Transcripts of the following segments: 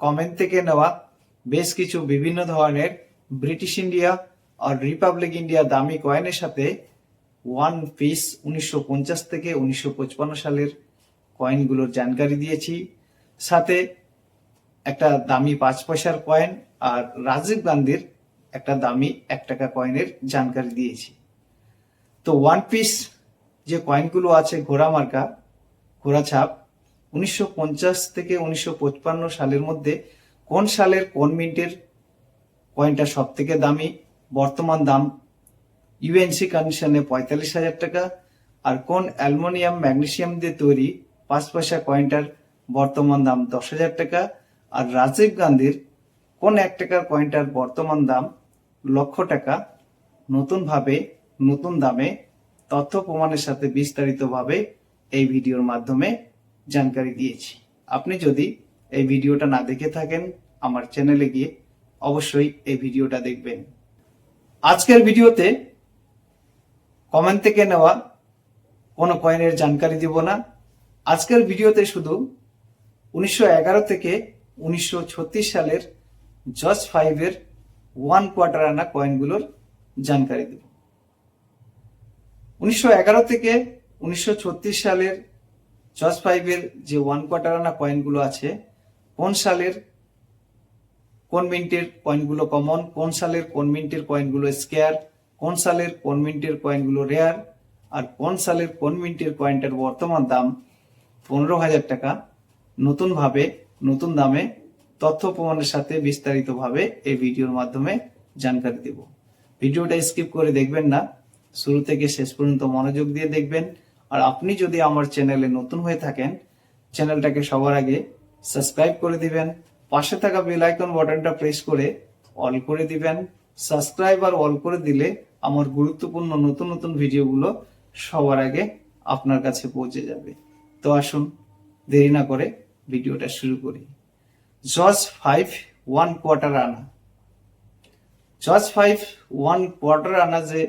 Comment থেকে নেওয়া বেশ কিছু বিভিন্ন ধরনের ব্রিটিশ ইন্ডিয়া আর রিপাবলিক ইন্ডিয়া দামি কয়েনের সাথে ওয়ান পিস উনিশশো পঞ্চাশ থেকে উনিশশো সালের কয়েনগুলোর জানকারি দিয়েছি। সাথে একটা দামি পাঁচ পয়সার কয়েন আর রাজীব গান্ধীর একটা দামি এক টাকা কয়েনের জানকারি দিয়েছি। তো ওয়ান পিস যে কয়েনগুলো আছে ঘোড়া মার্কা, ঘোড়া ছাপ উনিশশো পঞ্চাশ থেকে উনিশশো সালের মধ্যে কোন সালের কোন মিন্টের কয়েনটা সব থেকে দামি? বর্তমান দাম ইউএনসি কন্ডিশনে পঁয়তাল্লিশ হাজার টাকা। আর কোন অ্যালুমিনিয়াম, ম্যাগনেসিয়াম দিয়ে তৈরি পাঁচ পয়সা কয়েনটার বর্তমান দাম দশ হাজার টাকা। আর রাজীব গান্ধীর কোন এক টাকার কয়েনটার বর্তমান দাম লক্ষ টাকা? নতুনভাবে, নতুন দামে, তথ্য প্রমাণের সাথে বিস্তারিতভাবে এই ভিডিওর মাধ্যমে জানকারি দিয়েছি। আপনি যদি এই ভিডিওটা না দেখে থাকেন আমার চ্যানেলে গিয়ে অবশ্যই এই ভিডিওটা দেখবেন। আজকের ভিডিওতে কমেন্ট থেকে নেওয়া কোনো কয়েনের জানকারি দিব না। আজকের ভিডিওতে শুধু উনিশশো এগারো থেকে উনিশশো সালের জজ ফাইভের ওয়ান কোয়ার্টার আনা কয়েনগুলোর জানকারি দেব। উনিশশো থেকে উনিশশো সালের জজ ফাইভের যে ওয়ান কোয়ার্টার আনা কয়েনগুলো আছে, কোন সালের কোন মিন্টের কয়েনগুলো কমন কোন সালের কোন মিন্টের কয়েনগুলো স্কেয়ার কোন সালের কোন মিন্টের কয়েনগুলো রেয়ার আর কোন সালের কোন মিন্টের কয়েনটার বর্তমান দাম পনেরো হাজার টাকা। নতুনভাবে, নতুন দামে, তথ্য প্রমাণের সাথে বিস্তারিতভাবে এই ভিডিওর মাধ্যমে জানকারি দেব। ভিডিওটা স্কিপ করে দেখবেন না। শুরু থেকে শেষ পর্যন্ত মনোযোগ দিয়ে দেখবেন। আর আপনি যদি আমার চ্যানেলে নতুন হয়ে থাকেন, চ্যানেলটাকে সবার আগে সাবস্ক্রাইব করে দিবেন, পাশে থাকা বেল আইকন বাটনটা প্রেস করে অল করে দিবেন, সাবস্ক্রাইব আর অল করে দিলে আমার গুরুত্বপূর্ণ নতুন নতুন ভিডিওগুলো সবার আগে আপনার কাছে পৌঁছে যাবে। তো আসুন, দেরি না করে ভিডিওটা শুরু করি। জজ ফাইভ ওয়ান কোয়ার্টার আনা। জজ ফাইভ ওয়ান কোয়ার্টার আনা যে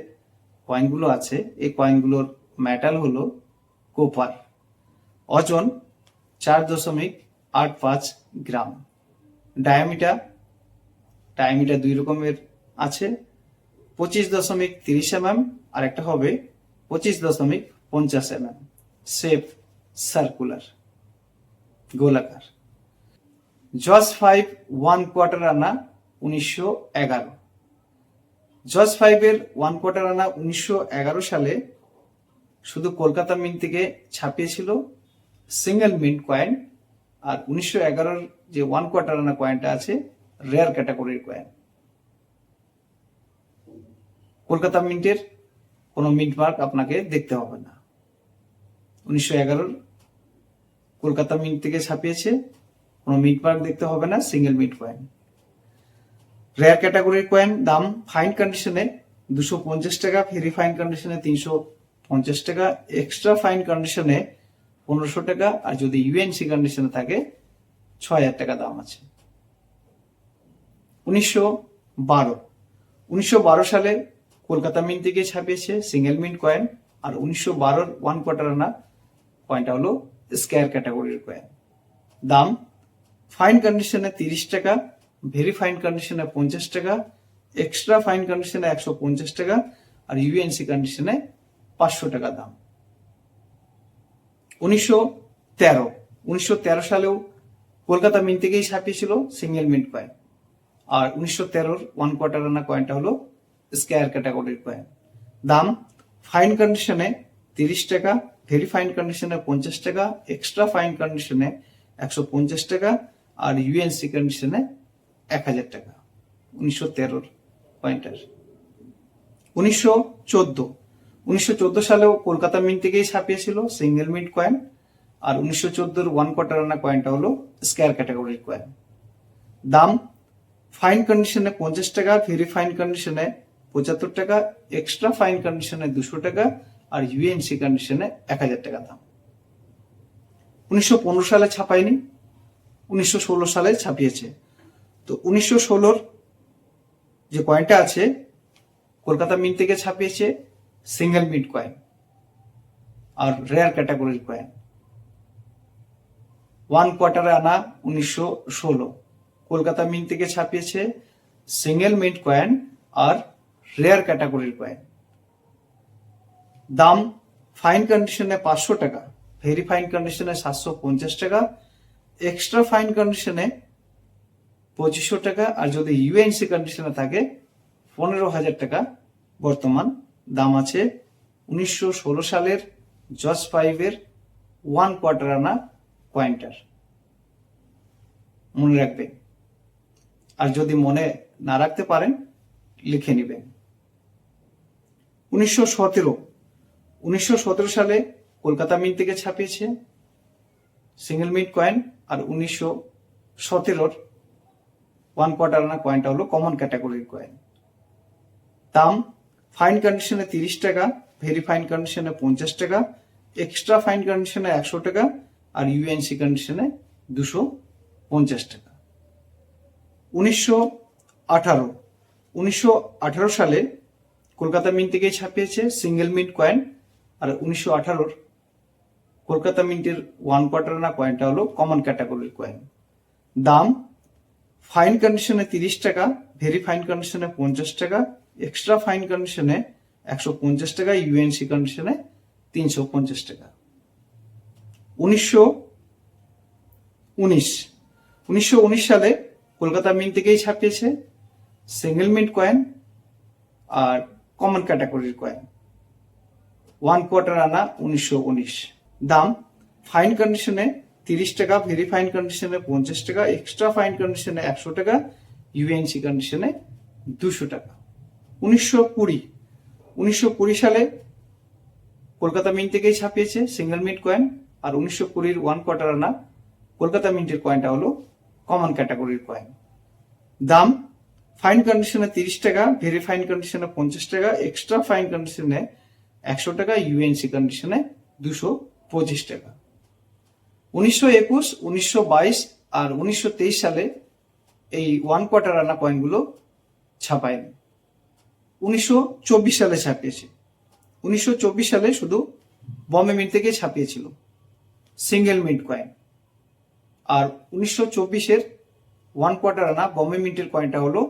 কয়েনগুলো আছে, এই কয়েনগুলোর মেটাল হলো কোপার ওজন চার দশমিক আট পাঁচ গ্রাম। ডায়ামিটার ডায়ামিটার দুই রকমের আছে, পঁচিশ দশমিক তিরিশ এমএম আর একটা হবে পঁচিশ দশমিক পঞ্চাশ এমএম শেপ সার্কুলার গোলাকার। জজ ফাইভ ওয়ান কোয়ার্টার আনা উনিশশো এগারো। জজ ফাইভের ওয়ান কোয়ার্টার আনা উনিশশো এগারো সালে শুধু কলকাতা মিন্ট থেকে ছাপিয়েছিল সিঙ্গেল মিন্ট কয়েন আর উনিশশো এগারোর যে ওয়ান কোয়ার্টার আনা কয়েনটা আছে রেয়ার ক্যাটাগরির কয়েন কলকাতা মিন্টের কোনো মিন্ট মার্ক আপনাকে দেখতে হবে না। উনিশশো এগারোর কলকাতা মিন্ট থেকে ছাপিয়েছে, কোনো মিন্ট মার্ক দেখতে হবে না সিঙ্গেল মিন্ট কয়েন রেয়ার ক্যাটাগরির কয়েন দাম ফাইন কন্ডিশনে দুশো পঞ্চাশ টাকা ভেরি ফাইন কন্ডিশনে তিনশো পঞ্চাশ টাকা এক্সট্রা ফাইন কন্ডিশনে পনেরোশো টাকা, আর যদি ইউএনসি কন্ডিশনে থাকে ছ হাজার টাকা দাম আছে। উনিশশো বারো। উনিশশো বারো সালে কলকাতা মিন্ট থেকে ছাপিয়েছে সিঙ্গেল মিন্ট কয়েন আর উনিশশো বারোর ওয়ান কোয়ার্টার আনা কয়েনটা হলো স্কোয়ার ক্যাটাগরির কয়েন দাম ফাইন কন্ডিশনে তিরিশ টাকা ভেরি ফাইন কন্ডিশনে পঞ্চাশ টাকা এক্সট্রা ফাইন কন্ডিশনে একশো পঞ্চাশ টাকা, আর ইউএনসি কন্ডিশনে পাঁচশো টাকা দাম। উনিশশো তেরো। উনিশশো তেরো সালেও কলকাতা মিন্ট থেকেই ছাপিয়েছিল সিঙ্গেল মিন্ট কয়েন আর উনিশশো তেরোর ওয়ান কোয়ার্টার আনা কয়েনটা হলো স্কোয়ার ক্যাটাগরির কয়েন দাম ফাইন কন্ডিশনে তিরিশ টাকা ভেরি ফাইন কন্ডিশনে পঞ্চাশ টাকা এক্সট্রা ফাইন কন্ডিশনে একশো পঞ্চাশ টাকা, আর ইউএনসি কন্ডিশনে এক হাজার টাকা। উনিশশো তেরোর কয়েনটার উনিশশো চোদ্দ। উনিশশো চোদ্দ সালেও কলকাতা মিন্ট থেকেই ছাপিয়েছিল সিঙ্গেল মিন্ট কয়েন আর উনিশশো চোদ্দোর ওয়ান কোয়ার্টার আনা কয়েনটা হলো স্কোয়ার ক্যাটাগরির কয়েন দাম ফাইন কন্ডিশনে পঞ্চাশ টাকা ভেরি ফাইন কন্ডিশনে পঁচাত্তর টাকা এক্সট্রা ফাইন কন্ডিশনে দুশো টাকা, আর ইউএনসি কন্ডিশনে এক হাজার টাকা দাম। উনিশশো পনেরো সালে ছাপায়নি, উনিশশো ষোলো সালে ছাপিয়েছে। তো উনিশশো ষোলোর যে কয়েনটা আছে, কলকাতা মিন্ট থেকে ছাপিয়েছে সিঙ্গেল মিন্ট কয়েন আর রেয়ার ক্যাটাগরির কয়েন ওয়ান কোয়ার্টারে আনা উনিশশো ষোলো। কলকাতা মিন্ট থেকে ছাপিয়েছে সিঙ্গেল মিন্ট কয়েন আর রেয়ার ক্যাটাগরির কয়েন দাম ফাইন কন্ডিশনে পাঁচশো টাকা ভেরি ফাইন কন্ডিশনে সাতশো পঞ্চাশ টাকা এক্সট্রা ফাইন কন্ডিশনে পঁচিশশো টাকা, আর যদি ইউএনসি কন্ডিশনে থাকে, পনেরো হাজার টাকা বর্তমান দাম আছে উনিশশো ষোলো সালের জজ ফাইভের ওয়ান কোয়ার্টার আনা কয়েনটার মনে রাখবেন। আর যদি মনে না রাখতে পারেন, লিখে নেবেন। উনিশশো সতেরো। উনিশশো সালে কলকাতা মিন্ট থেকে ছাপিয়েছে সিঙ্গেল মিন্ট কয়েন আর উনিশশো সতেরোর ওয়ান কোয়ার্টার আনা কয়েনটা হলো কমন ক্যাটাগরির কয়েন দাম ফাইন কন্ডিশনে তিরিশ টাকা, ভেরি ফাইন কন্ডিশনে পঞ্চাশ টাকা, এক্সট্রা ফাইন কন্ডিশনে একশো টাকা, আর ইউএনসি কন্ডিশনে দুশো পঞ্চাশ টাকা। উনিশশো আঠারো উনিশশো আঠারো সালে কলকাতা মিন্ট থেকে ছাপিয়েছে সিঙ্গেল মিন্ট কয়েন আর উনিশশো আঠারোর কলকাতা মিন্টের ওয়ান কোয়ার্টার না কয়েনটা হলো কমন ক্যাটাগরির কয়েন দাম ফাইন কন্ডিশনে তিরিশ টাকা ভেরি ফাইন কন্ডিশনে পঞ্চাশ টাকা এক্সট্রা ফাইন কন্ডিশনে একশো পঞ্চাশ টাকা ইউএনসি কন্ডিশনে তিনশো পঞ্চাশ টাকা। উনিশশো উনিশ। উনিশশো উনিশ সালে কলকাতা মিন্ট থেকেই ছাপিয়েছে সিঙ্গেল মিন্ট কয়েন আর কমন ক্যাটাগরির কয়েন ওয়ান কোয়ার্টার আনা উনিশশো উনিশ। দাম ফাইন কন্ডিশনে তিরিশ টাকা ভেরি ফাইন কন্ডিশনে পঞ্চাশ টাকা এক্সট্রা ফাইন কন্ডিশনে একশো টাকা ইউএনসি কন্ডিশনে দুশো টাকা। উনিশশো কুড়ি উনিশশো কুড়ি সালে কলকাতা মিন্ট থেকেই ছাপিয়েছে সিঙ্গেল মিন্ট কয়েন আর উনিশশো কুড়ির ওয়ান কোয়ার্টার আনা কলকাতা মিন্টের কয়েনটা হলো কমন ক্যাটাগরির কয়েন দাম ফাইন কন্ডিশনে তিরিশ টাকা ভেরি ফাইন কন্ডিশনে পঞ্চাশ টাকা এক্সট্রা ফাইন কন্ডিশনে একশো টাকা ইউএনসি কন্ডিশনে দুশো পঁচিশ টাকা। উনিশশো একুশ, উনিশশো বাইশ আর উনিশশো তেইশ সালে এই ওয়ান কোয়ার্টার আনা কয়েনগুলো ছাপায়নি। উনিশশো চব্বিশ সালে ছাপিয়েছে। উনিশশো চব্বিশ সালে শুধু বম্বে মিন্ট থেকে ছাপিয়েছিল। Single mint coin. আর উনিশশো চব্বিশের ওয়ান কোয়ার্টার আনা বম্বে মিন্টের কয়েনটা হলো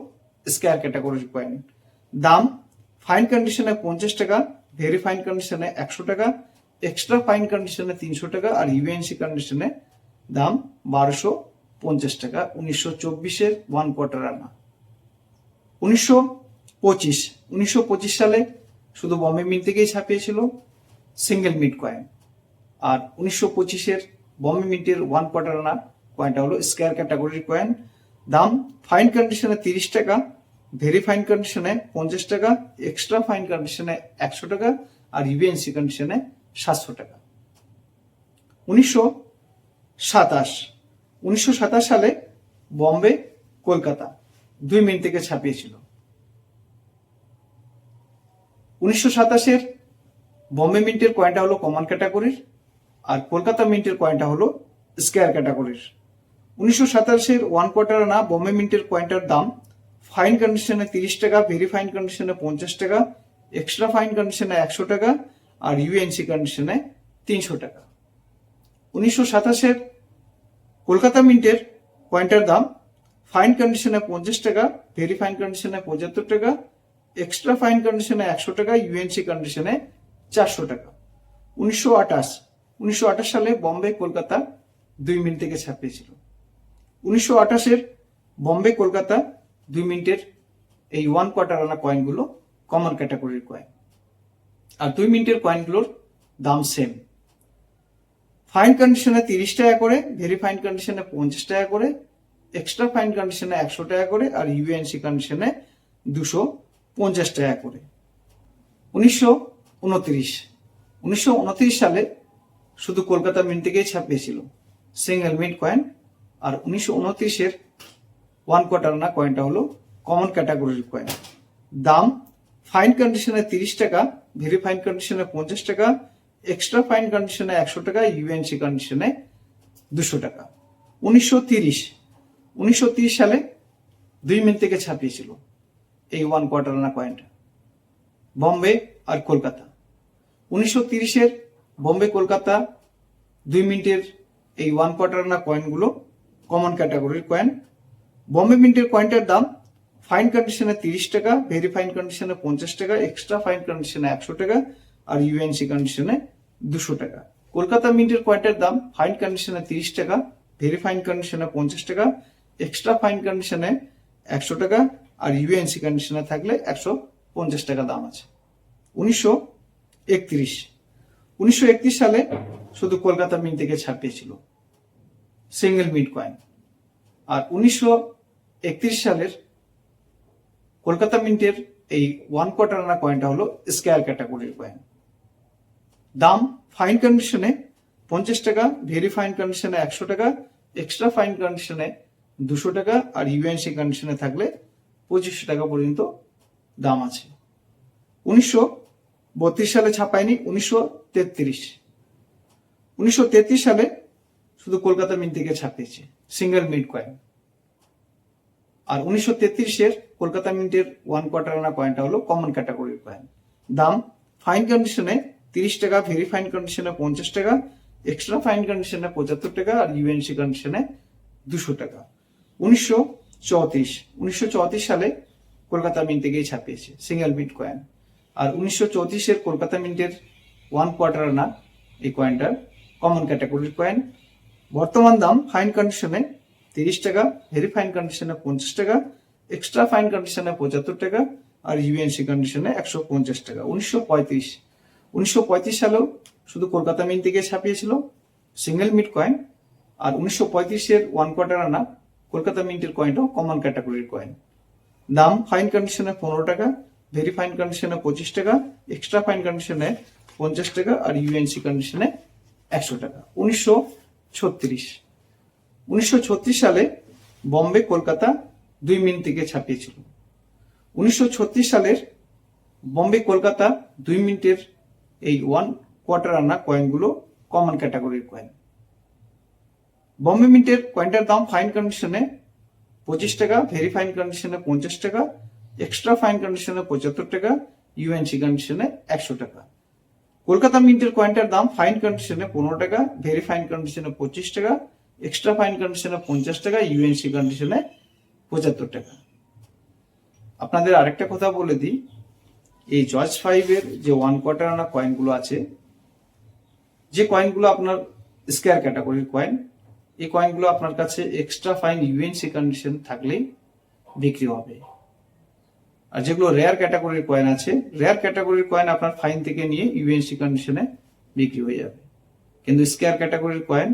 স্কোয়ার ক্যাটাগরির কয়েন। দাম ফাইন কন্ডিশনে পঞ্চাশ টাকা, ভেরি ফাইন কন্ডিশনে একশো টাকা, এক্সট্রা ফাইন কন্ডিশনে তিনশো টাকা, আর ইউএনসি কন্ডিশনে দাম বারোশো পঞ্চাশ টাকা, উনিশশো চব্বিশের ওয়ান কোয়ার্টার আনা। উনিশশো পঁচিশ। উনিশশো সালে শুধু বম্বে মিন্ট থেকেই ছাপিয়েছিল সিঙ্গেল মিট কয়েন আর উনিশশো পঁচিশের বম্বে মিন্টের ওয়ান কোয়ার্টার আনা কয়েনটা হলো স্কোয়ার ক্যাটাগরির কয়েন দাম ফাইন কন্ডিশনে তিরিশ টাকা ভেরি ফাইন কন্ডিশনে পঞ্চাশ টাকা এক্সট্রা ফাইন কন্ডিশনে একশো টাকা, আর ইউএনসি কন্ডিশনে সাতশো টাকা। উনিশশো সাতাশ। উনিশশো সাতাশ সালে বম্বে কলকাতা দুই মিনিট থেকে ছাপিয়েছিল। উনিশশো সাতাশের বম্বে মিন্টের কয়েনটা হলো কমন ক্যাটাগরির আর কলকাতা মিন্টের কয়েনটা হলো স্কোয়ার ক্যাটাগরির উনিশশো সাতাশের ওয়ান কোয়ার্টার না বম্বে মিন্টের কয়েনটার দাম ফাইন কন্ডিশনে তিরিশ টাকা ভেরি ফাইন কন্ডিশনে পঞ্চাশ টাকা এক্সট্রা ফাইন কন্ডিশনে একশো টাকা, আর ইউএনসি কন্ডিশনে তিনশো টাকা। উনিশশো সাতাশের কলকাতা মিন্টের কয়েনটার দাম ফাইন কন্ডিশনে পঞ্চাশ টাকা ভেরি ফাইন কন্ডিশনে পঁচাত্তর টাকা এক্সট্রা ফাইন কন্ডিশনে একশো টাকা ইউএনসি কন্ডিশনে চারশো টাকা। উনিশশো আঠাশ উনিশশো আঠাশ সালে বম্বে, কলকাতা দুই মিনিট থেকে ছাপিয়েছিল। উনিশশো আঠাশের বম্বে, কলকাতা দুই মিনিটের এই ওয়ান কোয়ার্টার আনা কয়েনগুলো কমন ক্যাটাগরির কয়েন আর দুই মিনিটের কয়েনগুলোর দাম সেম ফাইন কন্ডিশনে তিরিশ টাকা করে ভেরি ফাইন কন্ডিশনে পঞ্চাশ টাকা করে এক্সট্রা ফাইন কন্ডিশনে একশো টাকা করে, আর ইউএনসি কন্ডিশনে দুশো পঞ্চাশ টাকা করে। উনিশশো উনত্রিশ। উনিশশো উনত্রিশ সালে শুধু কলকাতা মিন্ট থেকেই ছাপিয়েছিল। সিঙ্গেল মিন্ট কয়েন আর উনিশশো উনত্রিশের ওয়ান কোয়ার্টার না কয়েনটা হলো কমন ক্যাটাগরির কয়েন দাম ফাইন কন্ডিশনে তিরিশ টাকা ভেরি ফাইন কন্ডিশনে পঞ্চাশ টাকা এক্সট্রা ফাইন কন্ডিশনে একশো টাকা ইউএনসি কন্ডিশনে দুশো টাকা। উনিশশো তিরিশ। উনিশশো তিরিশ সালে দুই মিনিট থেকে ছাপিয়েছিল। এই ওয়ান কোয়ার্টার আনা কয়েনটা বম্বে আর কলকাতা উনিশশো তিরিশের বম্বে কলকাতা দুই মিনিটের এই ওয়ান কোয়ার্টার আনা কয়েনগুলো কমন ক্যাটাগরির কয়েন বম্বে মিন্টের কয়েনটার দাম ফাইন কন্ডিশনে তিরিশ টাকা ভেরি ফাইন কন্ডিশনে পঞ্চাশ টাকা এক্সট্রা ফাইন কন্ডিশনে একশো টাকা আর ইউএনসি কন্ডিশনে দুশো টাকা। কলকাতা মিন্টের কয়েনটার দাম ফাইন কন্ডিশনে তিরিশ টাকা ভেরি ফাইন কন্ডিশনে পঞ্চাশ টাকা এক্সট্রা ফাইন কন্ডিশনে একশো টাকা আর ইউএনসি কন্ডিশনে থাকলে একশো পঞ্চাশ টাকা দাম আছে। উনিশশো একত্রিশ। উনিশশো একত্রিশ সালে শুধু কলকাতা মিন্ট থেকে ছাপিয়েছিল সিঙ্গেল মিট কয়েন আর উনিশশো একত্রিশ সালের কলকাতা মিন্টের এই ওয়ান কোয়ার্টার আনা কয়েনটা হলো স্কোয়ার ক্যাটাগরির কয়েন দাম ফাইন কন্ডিশনে পঞ্চাশ টাকা ভেরি ফাইন কন্ডিশনে একশো টাকা এক্সট্রা ফাইন কন্ডিশনে দুশো টাকা, আর ইউএনসি কন্ডিশনে থাকলে পঁচিশশো টাকা পর্যন্ত দাম আছে। উনিশশো বত্রিশ সালে ছাপায়নি, উনিশশো তেত্রিশ। উনিশশো তেত্রিশ সালে শুধু কলকাতা মিন্ট থেকে ছাপিয়েছে সিঙ্গেল মিড কয়েন আর উনিশশো তেত্রিশের কলকাতা মিন্টের ওয়ান কোয়ার্টার আনা কয়েনটা হলো কমন ক্যাটাগরির কয়েন দাম ফাইন কন্ডিশনে তিরিশ টাকা ভেরি ফাইন কন্ডিশনে পঞ্চাশ টাকা এক্সট্রা ফাইন কন্ডিশনে পঁচাত্তর টাকা, আর ইউএনসি কন্ডিশনে দুশো টাকা। উনিশশো চৌত্রিশ। উনিশশো সালে কলকাতা মিন্ট থেকেই ছাপিয়েছে সিঙ্গেল মিট কয়েন আর উনিশশো চৌত্রিশের কলকাতা মিন্টের ওয়ান কোয়ার্টার আনা এই কয়েনটার কমন ক্যাটাগরির কয়েন বর্তমান দাম ফাইন কন্ডিশনে তিরিশ টাকা ভেরি ফাইন কন্ডিশনে পঞ্চাশ টাকা এক্সট্রা ফাইন কন্ডিশনে পঁচাত্তর টাকা, আর ইউএনসি কন্ডিশনে একশো পঞ্চাশ টাকা। উনিশশো পঁয়ত্রিশ। উনিশশো পঁয়ত্রিশ সালেও শুধু কলকাতা মিন্ট থেকে ছাপিয়েছিল সিঙ্গেল মিট কয়েন আর উনিশশো পঁয়ত্রিশের ওয়ান কোয়ার্টার আনা কলকাতা মিন্টের কয়েনটাও কমন ক্যাটাগরির কয়েন দাম ফাইন কন্ডিশনে পনেরো টাকা ভেরি ফাইন কন্ডিশনে পঁচিশ টাকা এক্সট্রা ফাইন কন্ডিশনে পঞ্চাশ টাকা আর ইউএনসি কন্ডিশনে একশো টাকা। উনিশশো ছত্রিশ। উনিশশো ছত্রিশ সালে বম্বে, কলকাতা দুই মিনিট থেকে ছাপিয়েছিল। উনিশশো ছত্রিশ সালের বম্বে, কলকাতা দুই মিনিটের এই ওয়ান কোয়ার্টার আনা কয়েনগুলো কমন ক্যাটাগরির কয়েন বম্বে মিন্টের কয়েনটার দাম ফাইন কন্ডিশনে পঁচিশ টাকা ভেরি ফাইন কন্ডিশনে পঞ্চাশ টাকা এক্সট্রা ফাইন কন্ডিশনে পঁচাত্তর টাকা ইউএনসি কন্ডিশনে একশো টাকা। কলকাতা মিন্টের কয়েনটার দাম ফাইন কন্ডিশনে পনেরো টাকা ভেরি ফাইন কন্ডিশনে পঁচিশ টাকা এক্সট্রা ফাইন কন্ডিশনে পঞ্চাশ টাকা ইউএনসি কন্ডিশনে পঁচাত্তর টাকা। আপনাদের আরেকটা কথা বলে দিই, এই জর্জ ফাইভের যে ওয়ান কোয়ার্টার আনা কয়েনগুলো আছে, যে কয়েনগুলো আপনার স্কোয়ার ক্যাটাগরির কয়েন এই কয়েনগুলো আপনার কাছে এক্সট্রা ফাইন ইউএনসি কন্ডিশন থাকলেই বিক্রি হবে। আর যেগুলো রেয়ার ক্যাটাগরির কয়েন আছে রেয়ার ক্যাটাগরির কয়েন আপনার ফাইন থেকে নিয়ে ইউএনসি কন্ডিশনে বিক্রি হয়ে যাবে। কিন্তু স্কোয়ার ক্যাটাগরির কয়েন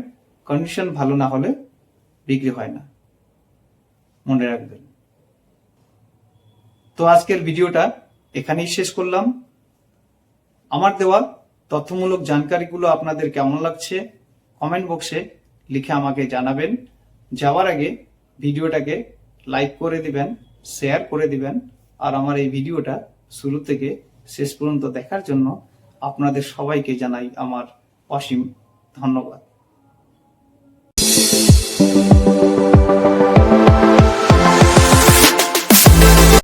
কন্ডিশন ভালো না হলে বিক্রি হয় না। মনে রাখবেন। তো আজকের ভিডিওটা এখানেই শেষ করলাম। আমার দেওয়া তথ্যমূলক জানকারিগুলো আপনাদের কেমন লাগছে? কমেন্ট বক্সে লিখে আমাকে জানাবেন। যাওয়ার আগে ভিডিওটাকে লাইক করে দিবেন শেয়ার করে দিবেন, আর আমার এই ভিডিওটা শুরু থেকে শেষ পর্যন্ত দেখার জন্য আপনাদের সবাইকে জানাই আমার অসীম ধন্যবাদ।